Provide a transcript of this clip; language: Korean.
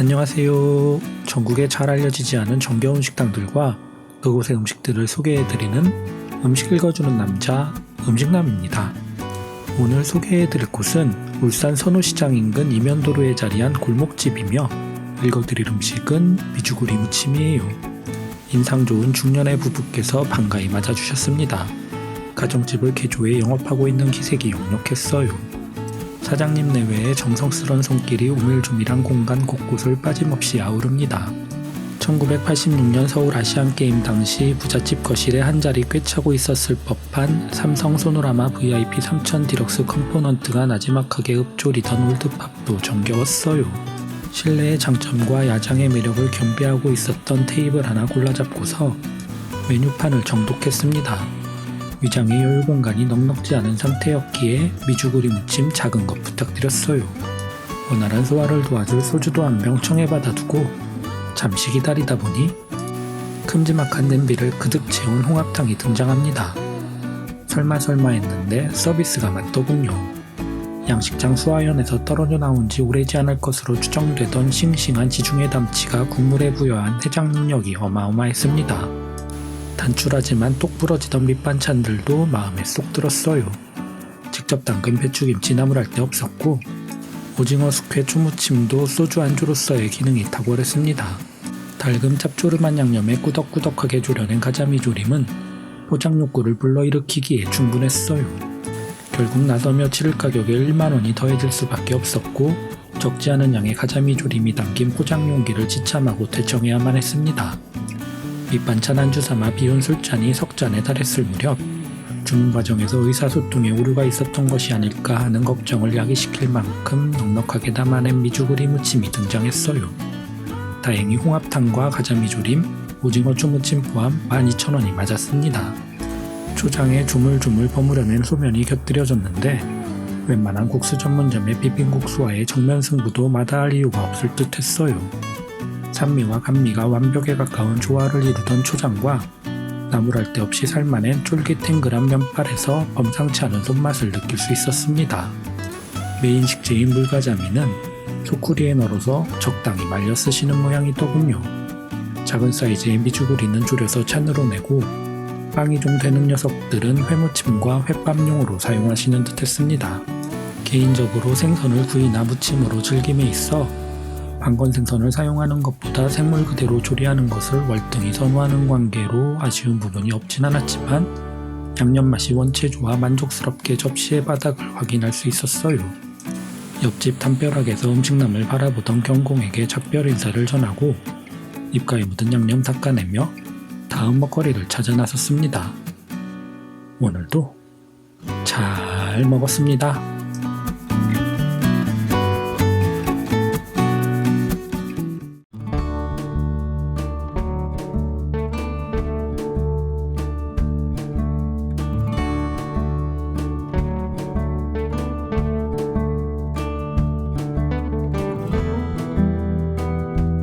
안녕하세요. 전국에 잘 알려지지 않은 정겨운 식당들과 그곳의 음식들을 소개해드리는 음식 읽어주는 남자 음식남입니다. 오늘 소개해드릴 곳은 울산 선호시장 인근 이면도로에 자리한 골목집이며 읽어드릴 음식은 미주구리 무침이에요. 인상 좋은 중년의 부부께서 반가이 맞아주셨습니다. 가정집을 개조해 영업하고 있는 기색이 역력했어요. 사장님 내외의 정성스런 손길이 오밀조밀한 공간 곳곳을 빠짐없이 아우릅니다. 1986년 서울 아시안게임 당시 부잣집 거실에 한 자리 꽤 차고 있었을 법한 삼성 소노라마 VIP 3000 디럭스 컴포넌트가 나지막하게 읊조리던 올드팝도 정겨웠어요. 실내의 장점과 야장의 매력을 겸비하고 있었던 테이블 하나 골라잡고서 메뉴판을 정독했습니다. 위장의 여유 공간이 넉넉지 않은 상태였기에 미주구리 무침 작은 것 부탁드렸어요. 원활한 소화를 도와줄 소주도 한 병 청해 받아 두고 잠시 기다리다 보니 큼지막한 냄비를 그득 채운 홍합탕이 등장합니다. 설마 설마 했는데 서비스가 맞더군요. 양식장 수화연에서 떨어져 나온 지 오래지 않을 것으로 추정되던 싱싱한 지중해 담치가 국물에 부여한 해장 능력이 어마어마했습니다. 단출하지만 똑 부러지던 밑반찬들도 마음에 쏙 들었어요. 직접 담근 배추김치 나물할 데 없었고 오징어 숙회 초무침도 소주 안주로서의 기능이 탁월했습니다. 달금 짭조름한 양념에 꾸덕꾸덕하게 졸여낸 가자미 조림은 포장 욕구를 불러일으키기에 충분했어요. 결국 나서며 치를 가격에 1만원이 더해질 수밖에 없었고 적지 않은 양의 가자미 조림이 담긴 포장 용기를 지참하고 퇴청해야만 했습니다. 밑반찬 안주 삼아 비운 술잔이 석 잔에 달했을 무렵 주문 과정에서 의사소통에 오류가 있었던 것이 아닐까 하는 걱정을 야기시킬 만큼 넉넉하게 담아낸 미주구리 무침이 등장했어요. 다행히 홍합탕과 가자미 조림, 오징어 초무침 포함 12,000원이 맞았습니다. 초장에 조물조물 버무려낸 소면이 곁들여졌는데 웬만한 국수 전문점의 비빔국수와의 정면 승부도 마다할 이유가 없을 듯 했어요. 산미와 감미가 완벽에 가까운 조화를 이루던 초장과 나물할 데 없이 살만한 쫄깃탱글한 면발에서 범상치 않은 손맛을 느낄 수 있었습니다. 메인 식재인 물가자미는 소쿠리에 널어서 적당히 말려 쓰시는 모양이더군요. 작은 사이즈의 미주구리는 줄여서 찬으로 내고 빵이 좀 되는 녀석들은 회무침과 횟밥용으로 사용하시는 듯 했습니다. 개인적으로 생선을 구이나 무침으로 즐김에 있어 방건 생선을 사용하는 것보다 생물 그대로 조리하는 것을 월등히 선호하는 관계로 아쉬운 부분이 없진 않았지만 양념 맛이 원체 좋아 만족스럽게 접시의 바닥을 확인할 수 있었어요. 옆집 담벼락에서 음식남을 바라보던 경공에게 작별 인사를 전하고 입가에 묻은 양념 닦아내며 다음 먹거리를 찾아 나섰습니다. 오늘도 잘 먹었습니다.